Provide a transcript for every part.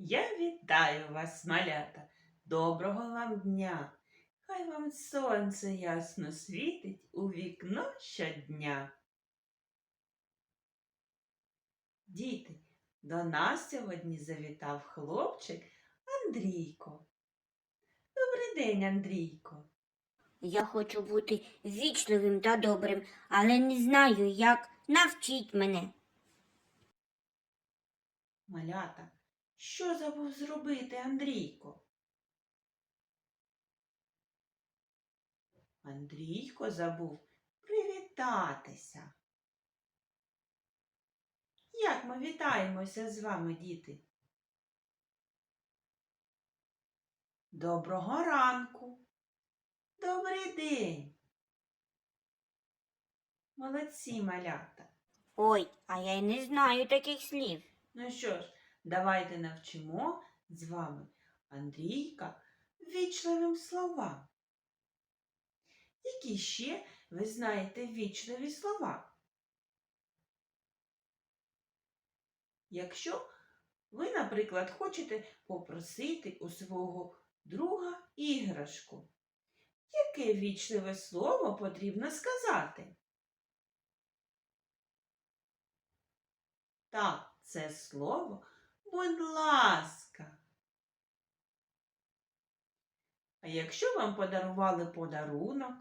Я вітаю вас, малята, доброго вам дня. Хай вам сонце ясно світить у вікно щодня. Діти, до нас сьогодні завітав хлопчик Андрійко. Добрий день, Андрійко. Я хочу бути вічливим та добрим, але не знаю, як навчіть мене. Малята, що забув зробити Андрійко? Андрійко забув привітатися. Як ми вітаємося з вами, діти? Доброго ранку. Добрий день. Молодці малята. Ой, а я й не знаю таких слів. Ну що ж, давайте навчимо з вами Андрійка вічливим словам. Які ще ви знаєте вічливі слова? Якщо ви, наприклад, хочете попросити у свого друга іграшку, яке вічливе слово потрібно сказати? Так, це слово будь ласка. А якщо вам подарували подарунок,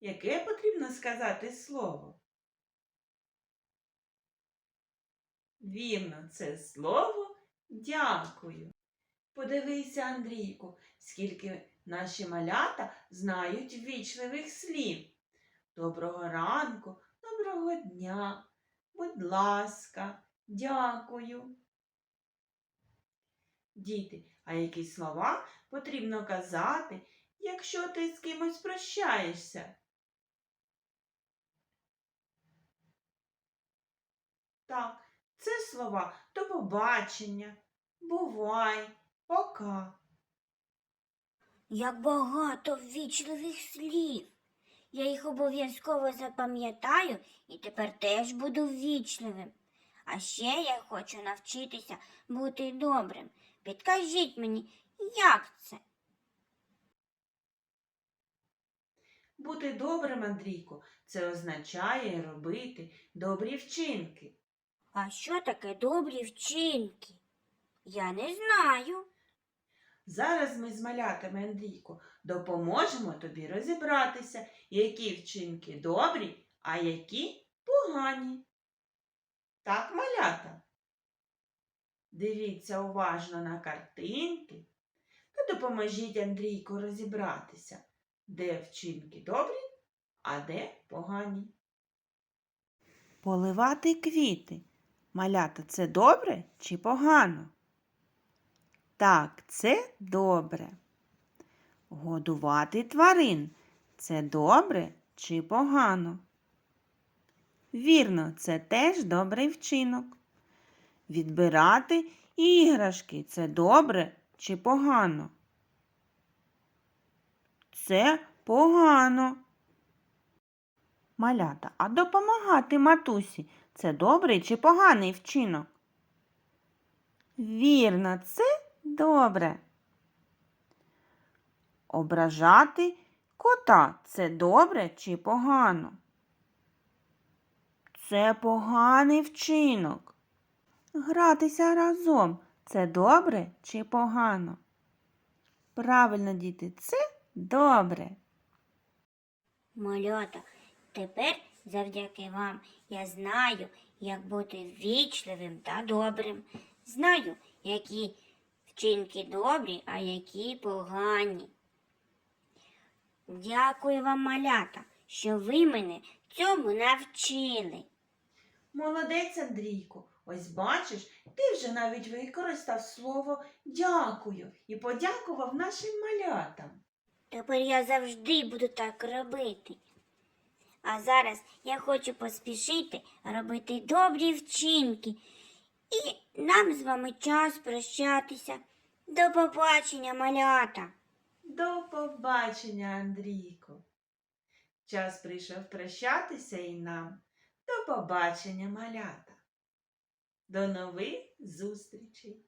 яке потрібно сказати слово? Вірно, це слово дякую. Подивися, Андрійку, скільки наші малята знають вічливих слів. Доброго ранку, доброго дня, будь ласка, дякую. Діти, а які слова потрібно казати, якщо ти з кимось прощаєшся? Так, це слова до побачення, бувай, пока. Як багато вічливих слів. Я їх обов'язково запам'ятаю і тепер теж буду вічливим. А ще я хочу навчитися бути добрим. Підкажіть мені, як це? Бути добрим, Андрійко, це означає робити добрі вчинки. А що таке добрі вчинки? Я не знаю. Зараз ми з малятами, Андрійко, допоможемо тобі розібратися, які вчинки добрі, а які погані. Так, малята. Дивіться уважно на картинки та допоможіть Андрійку розібратися, де вчинки добрі, а де погані. Поливати квіти. Малята, це добре чи погано? Так, це добре. Годувати тварин це добре чи погано? Вірно, це теж добрий вчинок. Відбирати іграшки це добре чи погано? Це погано. Малята, а допомагати матусі це добрий чи поганий вчинок? Вірно, це добре. Ображати кота це добре чи погано? Це поганий вчинок. Гратися разом це добре чи погано? Правильно, діти, це добре. Малята, тепер завдяки вам я знаю, як бути вічливим та добрим. Знаю, які вчинки добрі, а які погані. Дякую вам, малята, що ви мене цьому навчили. Молодець, Андрійко. Ось бачиш, ти вже навіть використав слово дякую і подякував нашим малятам. Тепер я завжди буду так робити. А зараз я хочу поспішити робити добрі вчинки. І нам з вами час прощатися. До побачення, малята. До побачення, Андрійко. Час прийшов прощатися і нам. Побачення, малята. До нових зустрічей!